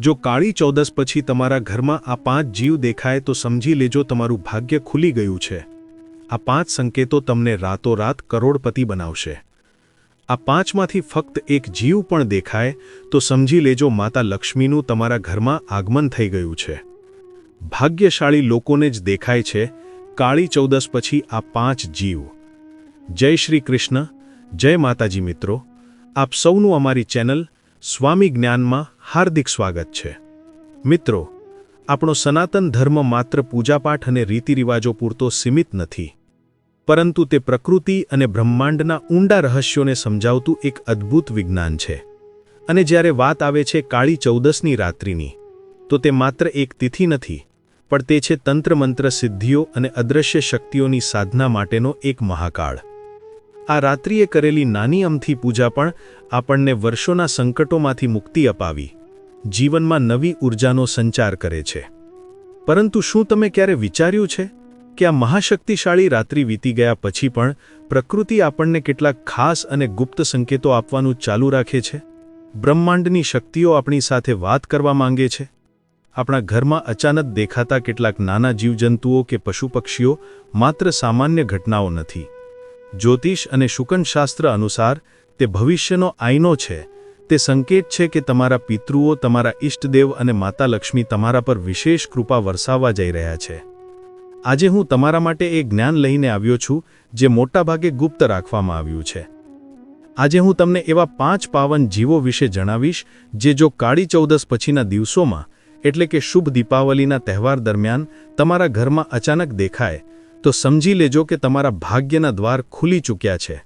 જો કાળી ચૌદસ પછી તમારા ઘરમાં આ પાંચ જીવ દેખાય તો સમજી લેજો તમારું ભાગ્ય ખુલી ગયું છે. આ પાંચ સંકેતો તમને રાતોરાત કરોડપતિ બનાવશે. આ પાંચમાંથી ફક્ત એક જીવ પણ દેખાય તો સમજી લેજો માતા લક્ષ્મીનું તમારા ઘરમાં આગમન થઈ ગયું છે. ભાગ્યશાળી લોકોને જ દેખાય છે કાળી ચૌદસ પછી આ પાંચ જીવ. જય શ્રી કૃષ્ણ, જય માતાજી મિત્રો. આપ સૌનું અમારી ચેનલ સ્વામી જ્ઞાનમાં હાર્દિક સ્વાગત છે. મિત્રો, આપણો સનાતન ધર્મ માત્ર પૂજાપાઠ અને રીતિરિવાજો પૂરતો સીમિત નથી. પરંતુ તે પ્રકૃતિ અને બ્રહ્માંડના ઊંડા રહસ્યોને સમજાવતું એક અદ્ભુત વિજ્ઞાન છે. અને જ્યારે વાત આવે છે કાળી ચૌદસની રાત્રિની, તો તે માત્ર એક તિથિ નથી, પણ તે છે તંત્રમંત્ર સિદ્ધિઓ અને અદૃશ્ય શક્તિઓની સાધના માટેનો એક મહાકાળ. આ રાત્રિએ કરેલી નાની અમથી પૂજા પણ આપણને વર્ષોના સંકટોમાંથી મુક્તિ અપાવી. જીવનમાં નવી ઊર્જાનો સંચાર કરે છે. પરંતુ શું તમે ક્યારે વિચાર્યું છે કે આ મહાશક્તિશાળી રાત્રિ વીતી ગયા પછી પણ પ્રકૃતિ આપણને કેટલાક ખાસ અને ગુપ્ત સંકેતો આપવાનું ચાલુ રાખે છે? બ્રહ્માંડની શક્તિઓ આપણી સાથે વાત કરવા માંગે છે? આપણા ઘરમાં અચાનક દેખાતા કેટલાક નાના જીવજંતુઓ કે પશુપક્ષીઓ માત્ર સામાન્ય ઘટનાઓ નથી. જ્યોતિષ અને શુકનશાસ્ત્ર અનુસાર, તે ભવિષ્યનો આઈનો છે. તે સંકેત છે કે તમારા પિતૃઓ, તમારા ઇષ્ટદેવ અને માતા લક્ષ્મી તમારા પર વિશેષ કૃપા વરસાવવા જઈ રહ્યા છે. આજે હું તમારા માટે એ જ્ઞાન લઈને આવ્યો છું, જે મોટાભાગે ગુપ્ત રાખવામાં આવ્યું છે. આજે હું તમને એવા પાંચ પાવન જીવો વિશે જણાવીશ, જે જો કાળી ચૌદસ પછીના દિવસોમાં, એટલે કે શુભ દીપાવલીના તહેવાર દરમિયાન, તમારા ઘરમાં અચાનક દેખાય તો સમજી લેજો કે તમારા ભાગ્યના દ્વાર ખુલી ચૂક્યા છે.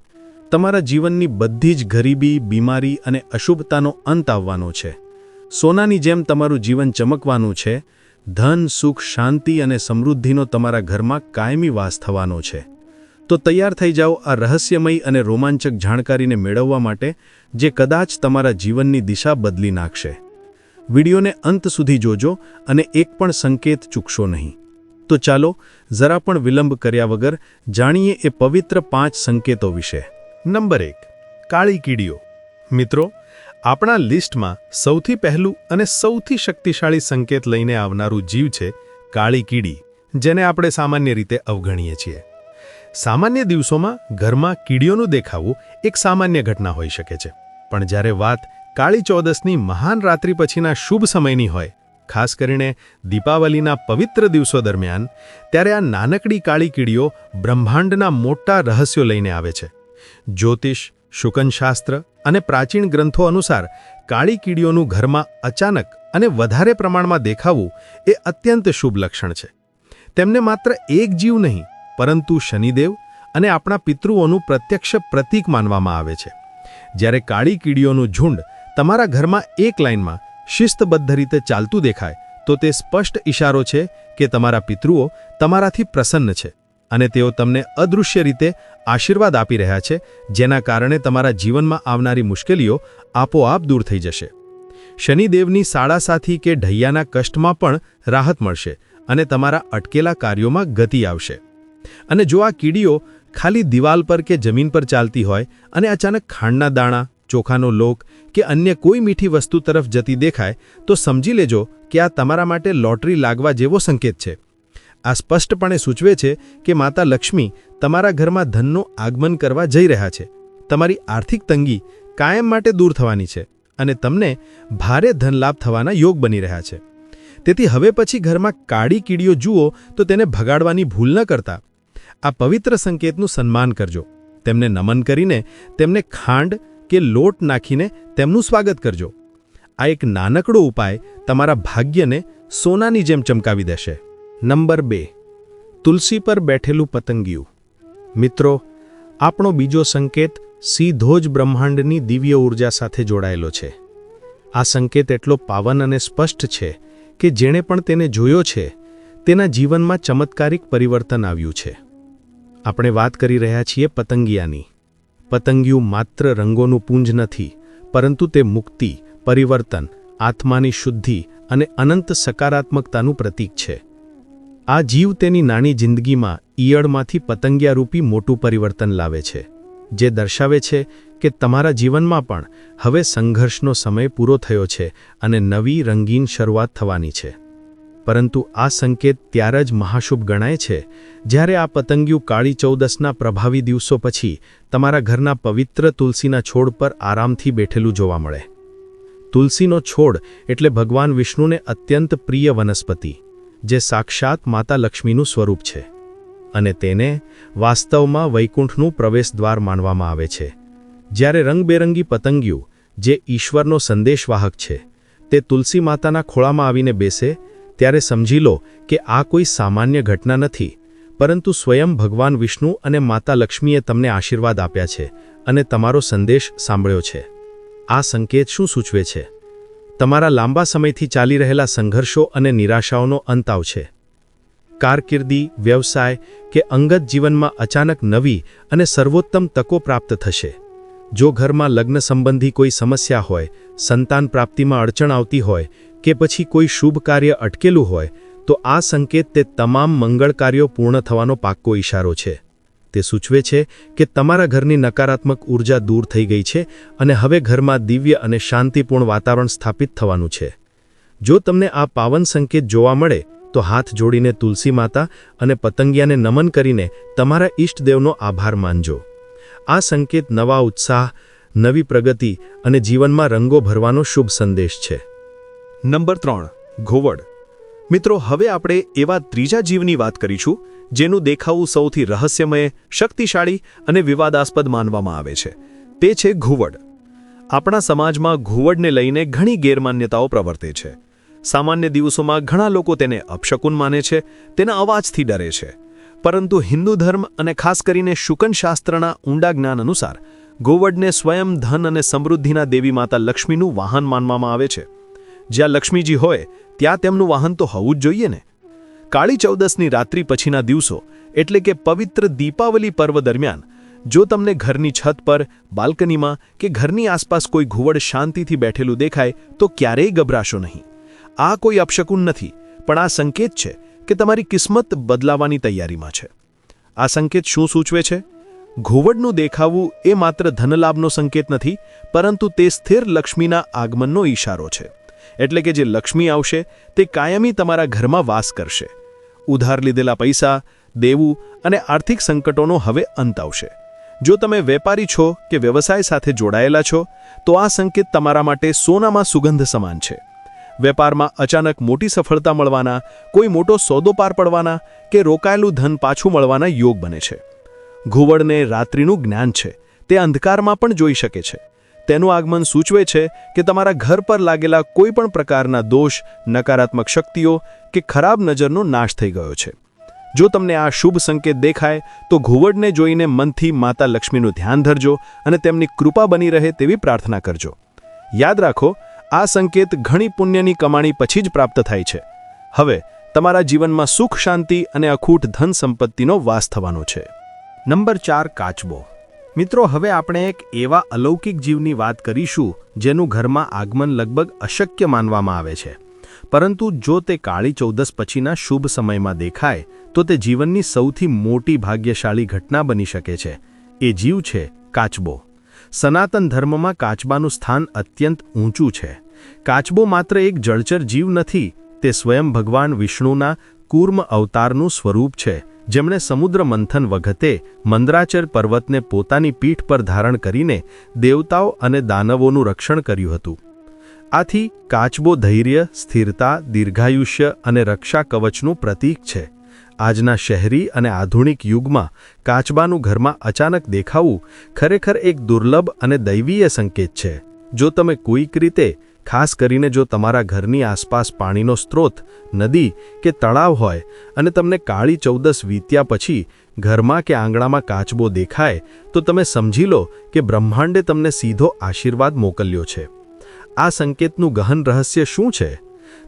તમારા જીવનની બધી જ ગરીબી, બીમારી અને અશુભતાનો અંત આવવાનો છે. સોનાની જેમ તમારું જીવન ચમકવાનું છે. ધન, સુખ, શાંતિ અને સમૃદ્ધિનો તમારા ઘરમાં કાયમી વાસ થવાનો છે. તો તૈયાર થઈ જાઓ આ રહસ્યમય અને રોમાંચક જાણકારીને મેળવવા માટે, જે કદાચ તમારા જીવનની દિશા બદલી નાખશે. વિડીયોને અંત સુધી જોજો અને એક પણ સંકેત ચૂકશો નહીં. તો ચાલો જરા પણ વિલંબ કર્યા વગર જાણીએ એ પવિત્ર પાંચ સંકેતો વિશે. નંબર એક, કાળી કીડીઓ. મિત્રો, આપણા લિસ્ટમાં સૌથી પહેલું અને સૌથી શક્તિશાળી સંકેત લઈને આવનારું જીવ છે કાળી કીડી, જેને આપણે સામાન્ય રીતે અવગણીએ છીએ. સામાન્ય દિવસોમાં ઘરમાં કીડીઓનું દેખાવું એક સામાન્ય ઘટના હોઈ શકે છે. પણ જ્યારે વાત કાળી ચૌદસની મહાન રાત્રિ પછીના શુભ સમયની હોય ખાસ કરીને દીપાવલીના પવિત્ર દિવસો દરમિયાન, ત્યારે આ નાનકડી કાળી કીડીઓ બ્રહ્માંડના મોટા રહસ્યો લઈને આવે છે. જ્યોતિષ, શુકનશાસ્ત્ર અને પ્રાચીન ગ્રંથો અનુસાર, કાળી કીડીઓનું ઘરમાં અચાનક અને વધારે પ્રમાણમાં દેખાવું એ અત્યંત શુભ લક્ષણ છે. તેમને માત્ર એક જીવ નહીં, પરંતુ શનિદેવ અને આપણા પિતૃઓનું પ્રત્યક્ષ પ્રતીક માનવામાં આવે છે. જ્યારે કાળી કીડીઓનું ઝુંડ તમારા ઘરમાં એક લાઇનમાં શિસ્તબદ્ધ રીતે ચાલતું દેખાય, તો તે સ્પષ્ટ ઇશારો છે કે તમારા પિતૃઓ તમારાથી પ્રસન્ન છે અને તેઓ તમને અદૃશ્ય રીતે આશીર્વાદ આપી રહ્યા છે, જેના કારણે તમારા જીવનમાં આવનારી મુશ્કેલીઓ આપોઆપ દૂર થઈ જશે. શનિદેવની સાડાસાથી કે ઢૈયાના કષ્ટમાં પણ રાહત મળશે અને તમારા અટકેલા કાર્યોમાં ગતિ આવશે. અને જો આ કીડીઓ ખાલી દિવાલ પર કે જમીન પર ચાલતી હોય અને અચાનક ખાંડના દાણા ચોખાનો લોક કે અન્ય કોઈ મીઠી વસ્તુ તરફ જતી દેખાય, તો સમજી લેજો કે આ તમારા માટે લોટરી લાગવા જેવો સંકેત છે. આ સ્પષ્ટપણે સૂચવે છે કે માતા લક્ષ્મી તમારા ઘરમાં ધનનું આગમન કરવા જઈ રહ્યા છે. તમારી આર્થિક તંગી કાયમ માટે દૂર થવાની છે અને તમને ભારે ધનલાભ થવાના યોગ બની રહ્યા છે. તેથી હવે પછી ઘરમાં કાળી કીડીઓ જુઓ તો તેને ભગાડવાની ભૂલ ન કરતા. આ પવિત્ર સંકેતનું સન્માન કરજો. તેમને નમન કરીને તેમને ખાંડ કે લોટ નાખીને તેમનું સ્વાગત કરજો. આ એક નાનકડો ઉપાય તમારા ભાગ્યને સોનાની જેમ ચમકાવી દેશે. નંબર બે. તુલસી પર બેઠેલું પતંગિયું. મિત્રો, આપણો બીજો સંકેત સીધો જ બ્રહ્માંડની દિવ્ય ઊર્જા સાથે જોડાયેલો છે. આ સંકેત એટલો પાવન અને સ્પષ્ટ છે કે જેણે પણ તેને જોયો છે, તેના જીવનમાં ચમત્કારિક પરિવર્તન આવ્યું છે. આપણે વાત કરી રહ્યા છીએ પતંગિયાની. પતંગિયું માત્ર રંગોનું પુંજ નથી, પરંતુ તે મુક્તિ, પરિવર્તન, આત્માની શુદ્ધિ અને અનંત સકારાત્મકતાનું પ્રતીક છે. આ જીવ તેની નાની જિંદગીમાં ઈયળમાંથી પતંગિયારૂપી મોટું પરિવર્તન લાવે છે, જે દર્શાવે છે કે તમારા જીવનમાં પણ હવે સંઘર્ષનો સમય પૂરો થયો છે અને નવી રંગીન શરૂઆત થવાની છે. પરંતુ આ સંકેત ત્યારે જ મહાશુભ ગણાય છે. જ્યારે આ પતંગિયું કાળી ચૌદસના પ્રભાવી દિવસો પછી તમારા ઘરના પવિત્ર તુલસીના છોડ પર આરામથી બેઠેલું જોવા મળે. તુલસીનો છોડ એટલે ભગવાન વિષ્ણુને અત્યંત પ્રિય વનસ્પતિ, જે સાક્ષાત માતા લક્ષ્મીનું સ્વરૂપ છે. અને તેને વાસ્તવમાં વૈકુંઠનું પ્રવેશદ્વાર માનવામાં આવે છે. જ્યારે રંગબેરંગી પતંગિયું, જે ઈશ્વરનો સંદેશવાહક છે, તે તુલસી માતાના ખોળામાં આવીને બેસે ત્યારે સમજી લો કે આ કોઈ સામાન્ય ઘટના નથી, પરંતુ સ્વયં ભગવાન વિષ્ણુ અને માતા લક્ષ્મીએ તમને આશીર્વાદ આપ્યા છે અને તમારો સંદેશ સાંભળ્યો છે. આ સંકેત શું સૂચવે છે? તમારા લાંબા સમયથી ચાલી રહેલા સંઘર્ષો અને નિરાશાઓનો અંત આવશે. કારકિર્દી, વ્યવસાય કે અંગત જીવનમાં અચાનક નવી અને સર્વોત્તમ તકો પ્રાપ્ત થશે. જો ઘરમાં લગ્ન સંબંધી કોઈ સમસ્યા હોય, સંતાન પ્રાપ્તિમાં અડચણ આવતી હોય કે પછી કોઈ શુભ કાર્ય અટકેલું હોય, તો આ સંકેત તે તમામ મંગળ કાર્યો પૂર્ણ થવાનો પાક્કો ઈશારો છે. તે સૂચવે છે કે તમારા ઘરની નકારાત્મક ઊર્જા દૂર થઈ ગઈ છે અને હવે ઘરમાં દિવ્ય અને શાંતિપૂર્ણ વાતાવરણ સ્થાપિત થવાનું છે. જો તમને આ પાવન સંકેત જોવા મળે, તો હાથ જોડીને તુલસી માતા અને પતંગિયાને નમન કરીને તમારા ઈષ્ટદેવનો આભાર માનજો. આ સંકેત નવા ઉત્સાહ, નવી પ્રગતિ અને જીવનમાં રંગો ભરવાનો શુભ સંદેશ છે. નંબર ત્રણ, ઘોવડ. મિત્રો, હવે આપણે એવા ત્રીજા જીવની વાત કરીશું, જેનું દેખાવું સૌથી રહસ્યમય, શક્તિશાળી અને વિવાદાસ્પદ માનવામાં આવે છે. તે છે ઘુવડ. આપણા સમાજમાં ઘુવડને લઈને ઘણી ગેરમાન્યતાઓ પ્રવર્તે છે. સામાન્ય દિવસોમાં ઘણા લોકો તેને અપશકુન માને છે, તેના અવાજથી ડરે છે. પરંતુ હિન્દુ ધર્મ અને ખાસ કરીને શુકનશાસ્ત્રના ઊંડા જ્ઞાન અનુસાર ગોવડને સ્વયં ધન અને સમૃદ્ધિના દેવી માતા લક્ષ્મીનું વાહન માનવામાં આવે છે. જ્યાં લક્ષ્મીજી હોય, ત્યાં તેમનું વાહન તો હોવું જ જોઈએ ને. કાળી ચૌદસની રાત્રિ પછીના દિવસો, એટલે કે પવિત્ર દીપાવલી પર્વ દરમિયાન, જો તમને ઘરની છત પર, બાલ્કનીમાં કે ઘરની આસપાસ કોઈ ઘુવડ શાંતિથી બેઠેલું દેખાય, તો ક્યારેય ગભરાશો નહીં. આ કોઈ અપશકુન નથી, પણ આ સંકેત છે કે તમારી કિસ્મત બદલાવાની તૈયારીમાં છે. આ સંકેત શું સૂચવે છે? ઘુવડનું દેખાવું એ માત્ર ધનલાભનો સંકેત નથી, પરંતુ તે સ્થિર લક્ષ્મીના આગમનનો ઈશારો છે. એટલે કે જે લક્ષ્મી આવશે, તે કાયમી તમારા ઘરમાં વાસ કરશે. ઉધાર લીધેલા પૈસા, દેવું અને આર્થિક સંકટોનો હવે અંત આવશે. જો તમે વેપારી છો કે વ્યવસાય સાથે જોડાયેલા છો, તો આ સંકેત તમારા માટે સોનામાં સુગંધ સમાન છે. વેપારમાં અચાનક મોટી સફળતા મળવાના, કોઈ મોટો સોદો પાર પડવાના કે રોકાયેલું ધન પાછું મળવાના યોગ બને છે. ઘુવડને રાત્રિનું જ્ઞાન છે, તે અંધકારમાં પણ જોઈ શકે છે. તેનું આગમન સૂચવે છે કે તમારા ઘર પર લાગેલા કોઈ પણ પ્રકારના દોષ, નકારાત્મક શક્તિઓ કે ખરાબ નજરનો નાશ થઈ ગયો છે. જો તમને આ શુભ સંકેત દેખાય, તો ઘુવડને જોઈને મનથી માતા લક્ષ્મીનું ધ્યાન ધરજો અને તેમની કૃપા બની રહે તેવી પ્રાર્થના કરજો. યાદ રાખો, આ સંકેત ઘણી પુણ્યની કમાણી પછી જ પ્રાપ્ત થાય છે. હવે, તમારા જીવનમાં સુખ, શાંતિ અને અખૂટ ધન સંપત્તિનો વાસ થવાનો છે. નંબર ચાર, કાચબો. મિત્રો, હવે આપણે એક એવા અલૌકિક જીવની વાત કરીશું, જેનું ઘરમાં આગમન લગભગ અશક્ય માનવામાં આવે છે. પરંતુ જો તે કાળી ચૌદસ પછીના શુભ સમયમાં દેખાય, તો તે જીવનની સૌથી મોટી ભાગ્યશાળી ઘટના બની શકે છે. એ જીવ છે કાચબો. સનાતન ધર્મમાં કાચબાનું સ્થાન અત્યંત ઊંચું છે. કાચબો માત્ર એક જળચર જીવ નથી, તે સ્વયં ભગવાન વિષ્ણુના કૂર્મ અવતારનું સ્વરૂપ છે. જેમણે સમુદ્ર મંથન વખતે મંદરાચર પર્વતને પોતાની પીઠ પર ધારણ કરીને દેવતાઓ અને દાનવોનું રક્ષણ કર્યું હતું. આથી કાચબો ધૈર્ય, સ્થિરતા, દીર્ઘાયુષ્ય અને રક્ષા કવચનું પ્રતીક છે. આજના શહેરી અને આધુનિક યુગમાં કાચબાનું ઘરમાં અચાનક દેખાવું ખરેખર એક દુર્લભ અને દૈવીય સંકેત છે. જો તમે કોઈક રીતે ખાસ કરીને જો તમારા ઘરની આસપાસ પાણીનો સ્ત્રોત, નદી કે તળાવ હોય અને તમને કાળી ચૌદસ વીત્યા પછી ઘરમાં કે આંગણામાં કાચબો દેખાય, તો તમે સમજી લો કે બ્રહ્માંડે તમને સીધો આશીર્વાદ મોકલ્યો છે. આ સંકેતનું ગહન રહસ્ય શું છે?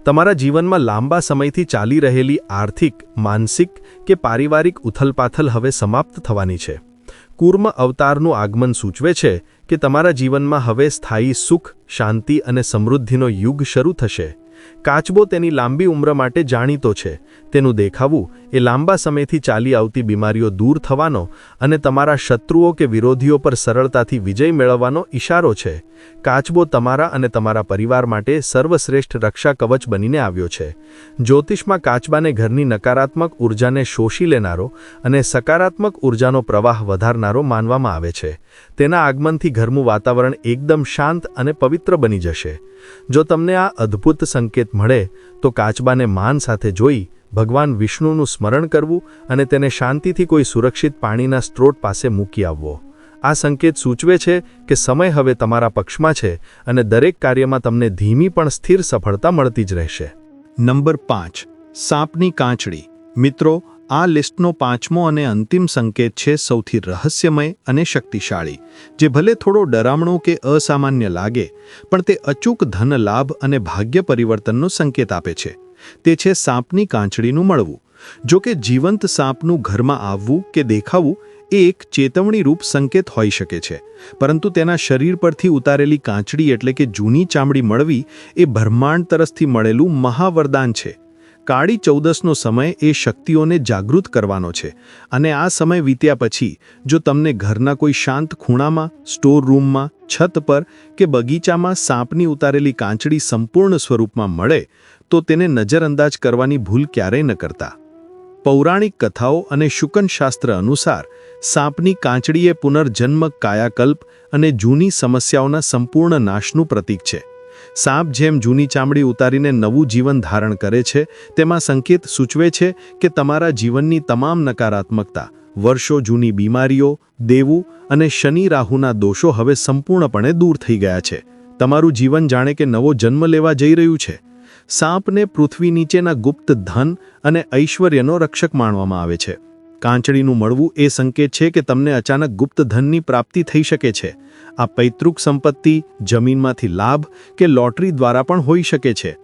તમારા જીવનમાં લાંબા સમયથી ચાલી રહેલી આર્થિક, માનસિક કે પારિવારિક ઉથલપાથલ હવે સમાપ્ત થવાની છે. કુર્મ અવતારનું આગમન સૂચવે છે કે તમારા જીવનમાં હવે સ્થાયી સુખ શાંતિ અને સમૃદ્ધિનો યુગ શરૂ થશે. કાચબો તેની લાંબી ઉંમર માટે જાણીતો છે. તેનું દેખાવું એ લાંબા સમયથી ચાલી આવતી બીમારીઓ દૂર થવાનો અને તમારા શત્રુઓ કે વિરોધીઓ પર સરળતાથી વિજય મેળવવાનો ઇશારો છે. કાચબો તમારા અને તમારા પરિવાર માટે સર્વશ્રેષ્ઠ રક્ષા કવચ બનીને આવ્યો છે. જ્યોતિષમાં કાચબાને ઘરની નકારાત્મક ઉર્જાને શોષી લેનારો અને સકારાત્મક ઉર્જાનો પ્રવાહ વધારનારો માનવામાં આવે છે. તેના આગમનથી ઘરનું વાતાવરણ એકદમ શાંત અને પવિત્ર બની જશે. જો તમને આ અદ્ભુત સંકેત મળે, તો કાચબાને માન સાથે જોઈ ભગવાન વિષ્ણુનું સ્મરણ કરવું અને તેને શાંતિથી કોઈ સુરક્ષિત પાણીના સ્ત્રોત પાસે મૂકી આવવો. આ સંકેત સૂચવે છે કે સમય હવે તમારા પક્ષમાં છે અને દરેક કાર્યમાં તમને ધીમી પણ સ્થિર સફળતા મળતી જ રહેશે. નંબર પાંચ, સાપની કાંચડી મિત્રો આ લિસ્ટનો પાંચમો અને અંતિમ સંકેત છે સૌથી રહસ્યમય અને શક્તિશાળી, જે ભલે થોડો ડરામણો કે અસામાન્ય લાગે, પણ તે અચૂક ધન લાભ અને ભાગ્ય પરિવર્તનનો સંકેત આપે છે. તે છે સાપની કાંચડીનું મળવું. જો કે જીવંત સાપનું ઘરમાં આવવું કે દેખાવું એ એક ચેતવણીરૂપ સંકેત હોઈ શકે છે, પરંતુ તેના શરીર પરથી ઉતારેલી કાંચડી એટલે કે જૂની ચામડી મળવી એ બ્રહ્માંડ તરસથી મળેલું મહાવરદાન છે. કાળી ચૌદસનો સમય એ શક્તિઓને જાગૃત કરવાનો છે અને આ સમય વીત્યા પછી, જો તમને ઘરના કોઈ શાંત ખૂણામાં, સ્ટોર રૂમમાં, છત પર કે બગીચામાં સાપની ઉતારેલી કાંચડી સંપૂર્ણ સ્વરૂપમાં મળે, તો તેને નજરઅંદાજ કરવાની ભૂલ ક્યારેય ન કરતા. પૌરાણિક કથાઓ અને શુકનશાસ્ત્ર અનુસાર, સાપની કાંચડી એ પુનર્જન્મ કાયાકલ્પ અને જૂની સમસ્યાઓના સંપૂર્ણ નાશનું પ્રતીક છે. સાપ જેમ જૂની ચામડી ઉતારીને નવું જીવન ધારણ કરે છે, તેમાં સંકેત સૂચવે છે કે તમારા જીવનની તમામ નકારાત્મકતા, વર્ષો જૂની બીમારીઓ, દેવું અને શનિ રાહુના દોષો હવે સંપૂર્ણપણે દૂર થઈ ગયા છે. તમારું જીવન જાણે કે નવો જન્મ લેવા જઈ રહ્યું છે. સાપને પૃથ્વી નીચેના ગુપ્ત ધન અને ઐશ્વર્યનો રક્ષક માનવામાં આવે છે. કાંચડીનું મળવું એ સંકેત છે કે તમને અચાનક ગુપ્ત ધનની પ્રાપ્તિ થઈ શકે છે. આ પૈતૃક સંપત્તિ, જમીનમાંથી લાભ કે લોટરી દ્વારા પણ હોઈ શકે છે.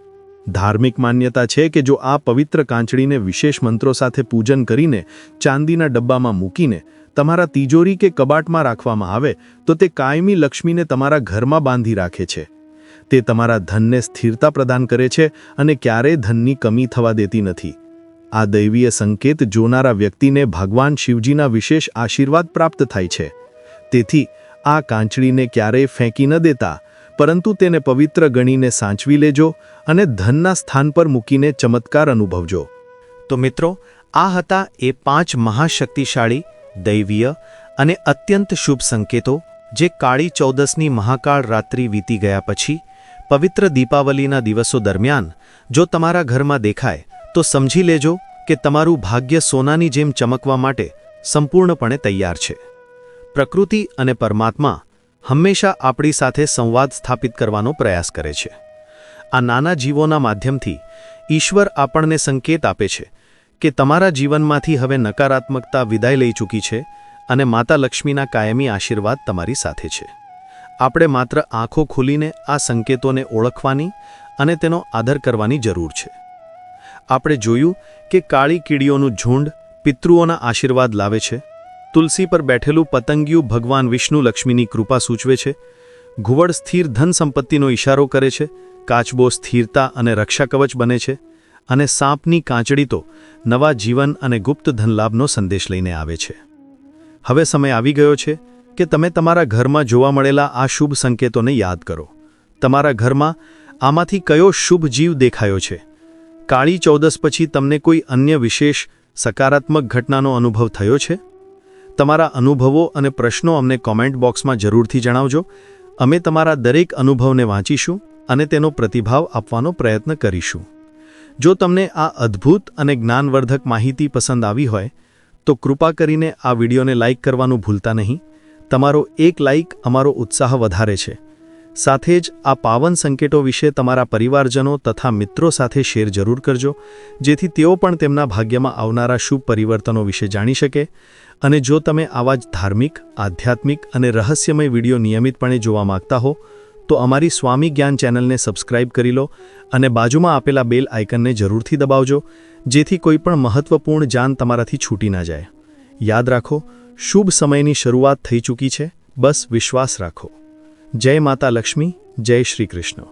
ધાર્મિક માન્યતા છે કે જો આ પવિત્ર કાંચડીને વિશેષ મંત્રો સાથે પૂજન કરીને ચાંદીના ડબ્બામાં મૂકીને તમારા તિજોરી કે કબાટમાં રાખવામાં આવે, તો તે કાયમી લક્ષ્મીને તમારા ઘરમાં બાંધી રાખે છે. તે તમારા ધનને સ્થિરતા પ્રદાન કરે છે અને ક્યારેય ધનની કમી થવા દેતી નથી. આ દૈવીય સંકેત જોનારા વ્યક્તિને ભગવાન શિવજીના વિશેષ આશીર્વાદ પ્રાપ્ત થાય છે. તેથી, આ કાંચડીને ક્યારેય ફેંકી ન દેતા, પરંતુ તેને પવિત્ર ગણીને સાચવી લેજો અને ધનના સ્થાન પર મૂકીને ચમત્કાર અનુભવજો. તો મિત્રો, આ હતા એ પાંચ મહાશક્તિશાળી, દૈવીય અને અત્યંત શુભ સંકેતો જે કાળી ચૌદસની મહાકાળ રાત્રિ વીતી ગયા પછી, પવિત્ર દીપાવલીના દિવસો દરમિયાન, જો તમારા ઘરમાં દેખાય તો સમજી લેજો કે તમારું ભાગ્ય સોનાની જેમ ચમકવા માટે સંપૂર્ણપણે તૈયાર છે. પ્રકૃતિ અને પરમાત્મા હંમેશા આપણી સાથે સંવાદ સ્થાપિત કરવાનો પ્રયાસ કરે છે. આ નાના જીવોના માધ્યમથી ઈશ્વર આપણને સંકેત આપે છે કે તમારા જીવનમાંથી હવે નકારાત્મકતા વિદાય લઈ ચૂકી છે અને માતા લક્ષ્મીના કાયમી આશીર્વાદ તમારી સાથે છે. આપણે માત્ર આંખો ખોલીને આ સંકેતોને ઓળખવાની અને તેનો આદર કરવાની જરૂર છે. આપણે જોયું કે કાળી કીડીઓનું ઝુંડ પિતૃઓના આશીર્વાદ લાવે છે. તુલસી પર બેઠેલું પતંગિયું ભગવાન વિષ્ણુ લક્ષ્મીની કૃપા સૂચવે છે. ઘુવડ સ્થિર ધન સંપત્તિનો ઇશારો કરે છે. કાચબો સ્થિરતા અને રક્ષા કવચ બને છે અને સાપની કાંચડી તો નવા જીવન અને ગુપ્ત ધનલાભનો સંદેશ લઈને આવે છે. હવે સમય આવી ગયો છે કે તમે તમારા ઘરમાં જોવા મળેલા આ શુભ સંકેતોને યાદ કરો. તમારા ઘરમાં આમાંથી કયો શુભ જીવ દેખાયો છે? કાળી ચૌદસ પછી તમને કોઈ અન્ય વિશેષ સકારાત્મક ઘટનાનો અનુભવ થયો છે? તમારા અનુભવો અને પ્રશ્નો અમને કોમેન્ટ બોક્સમાં જરૂરથી જણાવજો. અમે તમારા દરેક અનુભવને વાંચીશું અને તેનો પ્રતિભાવ આપવાનો પ્રયત્ન કરીશું. જો તમને આ અદ્ભુત અને જ્ઞાનવર્ધક માહિતી પસંદ આવી હોય, તો કૃપા કરીને આ વિડીયોને લાઇક કરવાનું ભૂલતા નહીં. તમારો એક લાઇક અમારો ઉત્સાહ વધારે છે. સાથે જ આ પાવન સંકેતો વિશે તમારા પરિવારજનો તથા મિત્રો સાથે શેર જરૂર કરજો, જેથી તેઓ પણ તેમના ભાગ્યમાં આવનારા શુભ પરિવર્તનો વિશે જાણી શકે અને જો તમે આવા જ ધાર્મિક, આધ્યાત્મિક અને રહસ્યમય વીડિયો નિયમિતપણે જોવા માંગતા હો, તો અમારી સ્વામી જ્ઞાન ચેનલને સબસ્ક્રાઇબ કરી લો અને બાજુમાં આપેલા બેલ આઇકનને જરૂરથી દબાવજો, જેથી કોઈપણ મહત્વપૂર્ણ જાન તમારાથી છૂટી ના જાય. યાદ રાખો, શુભ સમયની શરૂઆત થઈ ચૂકી છે. બસ વિશ્વાસ રાખો. જય માતા લક્ષ્મી જય શ્રી કૃષ્ણ.